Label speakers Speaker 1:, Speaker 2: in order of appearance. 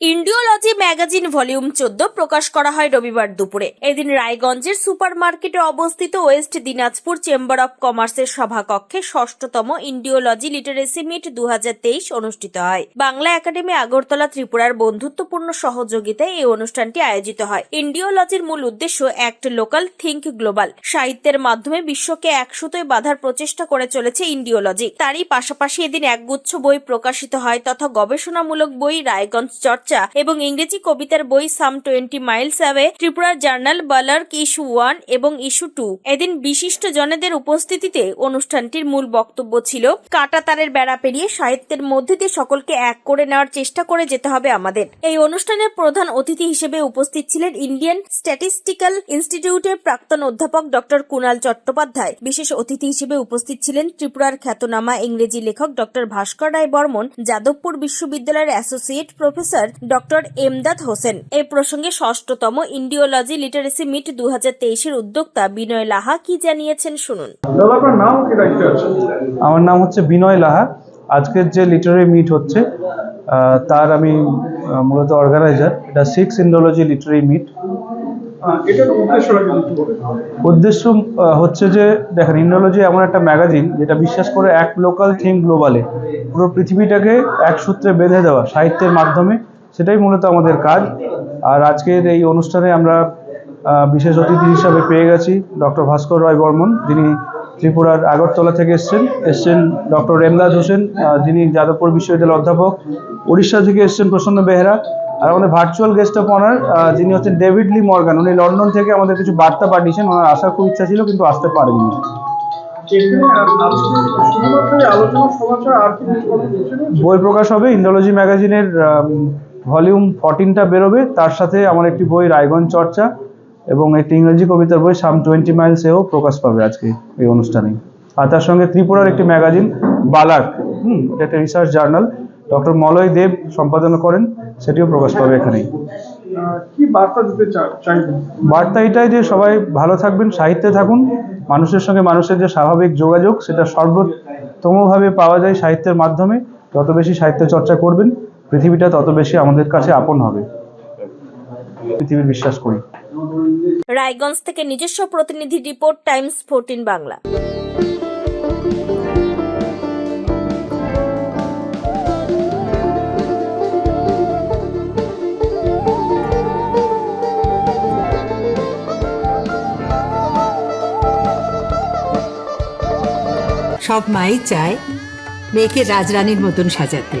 Speaker 1: ইন্ডিওলজি magazine volume চোদ্দ প্রকাশ করা হয় রবিবার দুপুরে। এদিন রায়গঞ্জের সুপার মার্কেটে অবস্থিত ওয়েস্ট দিনাজপুর চেম্বার অব কমার্সের সভাকক্ষে ষষ্ঠতম ইন্ডিওলজি লিটারেসি মিট দু হাজার তেইশ অনুষ্ঠিত হয়। বাংলা একাডেমি আগরতলা ত্রিপুরার বন্ধুত্বপূর্ণ সহযোগিতায় এই অনুষ্ঠানটি আয়োজিত হয়। ইন্ডিওলজির মূল উদ্দেশ্য অ্যাক্ট লোকাল থিঙ্ক গ্লোবাল। সাহিত্যের মাধ্যমে বিশ্বকে একসুতোয় বাঁধার প্রচেষ্টা করে চলেছে ইন্ডিওলজি। তারই পাশাপাশি এদিন একগুচ্ছ বই প্রকাশিত হয়, তথা গবেষণামূলক বই রায়গঞ্জ চর্চা এবং ইংরেজি কবিতার বই সাম টোয়েন্টি মাইলস অ্যাওয়ে, ত্রিপুরার জার্নাল বালার্ক ইস্যু ওয়ান এবং ইস্যু টু। এদিন বিশিষ্ট জনেদের উপস্থিতিতে অনুষ্ঠানটির মূল বক্তব্য ছিল, কাটা তারের বেড়া পেরিয়ে সাহিত্যের মধ্যে দিয়ে সকলকে এক করে নেওয়ার চেষ্টা করে যেতে হবে আমাদের। এই অনুষ্ঠানের প্রধান অতিথি হিসেবে উপস্থিত ছিলেন ইন্ডিয়ান স্ট্যাটিস্টিক্যাল ইনস্টিটিউটের প্রাক্তন অধ্যাপক ডক্টর কুণাল চট্টোপাধ্যায়। বিশেষ অতিথি হিসেবে উপস্থিত ছিলেন ত্রিপুরার খ্যাতনামা ইংরেজি লেখক ডক্টর ভাস্কর রায় বর্মন, যাদবপুর বিশ্ববিদ্যালয়ের associate professor doctor Emdad Hossain. এই প্রসঙ্গে ষষ্ঠতম ইন্ডিওলজি লিটারেসি মিট দু হাজার তেইশের উদ্যোক্তা বিনয় লাহা কি জানিয়েছেন শুনুন।
Speaker 2: আমার নাম হচ্ছে বিনয় লাহা। আজকের যে লিটারি মিট হচ্ছে তার আমি মূলত অর্গানাইজার। এটা সিক্স ইন্ডোলজি লিটারি মিট? উদ্দেশ্য হচ্ছে যে দেখেন ইন্ডোলজি এমন একটা ম্যাগাজিন যেটা বিশ্বাস করে এক লোকাল থিং গ্লোবালে। পুরো পৃথিবীটাকে এক সূত্রে বেঁধে দেওয়া সাহিত্যের মাধ্যমে। সেটাই মূলত আমাদের কাজ। আর আজকের এই অনুষ্ঠানে আমরা বিশেষ অতিথি হিসাবে পেয়ে গেছি ডক্টর ভাস্কর রায় বর্মন। যিনি ত্রিপুরার আগরতলা থেকে এসছেন এসছেন ডক্টর রেমদাস হোসেন যিনি যাদবপুর বিশ্ববিদ্যালয়ের অধ্যাপক। উড়িষ্যা থেকে এসছেন প্রসন্ন বেহরা। আর আমাদের ভার্চুয়াল গেস্ট অফ অনার যিনি হচ্ছেন ডেভিড লি মর্গান। উনি লন্ডন থেকে আমাদের কিছু বার্তা পাঠিয়েছেন। ওনার আসার খুব ইচ্ছা ছিল কিন্তু আসতে পারেননি? বই প্রকাশ হবে ইন্ডোলজি ম্যাগাজিনের ভলিউম ফর্টিনটা বেরোবে তার সাথে আমার একটি বই রায়গঞ্জ চর্চা এবং একটি ইংরেজি কবিতার বই সাম টোয়েন্টি মাইলসেও প্রকাশ পাবে আজকে এই অনুষ্ঠানে। আর তার সঙ্গে ত্রিপুরার একটি ম্যাগাজিন বালার্ক হুম এটা একটা research journal doctor Malay Deb সম্পাদনা করেন সেটিও প্রকাশ পাবে এখানেই।
Speaker 3: কি বার্তা দিতে চাইবেন
Speaker 2: বার্তা এটাই যে সবাই ভালো থাকবেন সাহিত্যে থাকুন মানুষের সঙ্গে মানুষের যে স্বাভাবিক যোগাযোগ সেটা সর্বোত্তমভাবে পাওয়া যায় সাহিত্যের মাধ্যমে। যত বেশি সাহিত্য চর্চা করবেন পৃথিবীটা তত বেশি আমাদের কাছে আপন হবে। পৃথিবীর বিশ্বাস করি।
Speaker 1: রায়গঞ্জ থেকে নিজস্ব প্রতিনিধি রিপোর্ট টাইমস ফোরটিন বাংলা।
Speaker 4: সব মাই চায় মেয়েকে রাজরানীর মতন সাজাতে।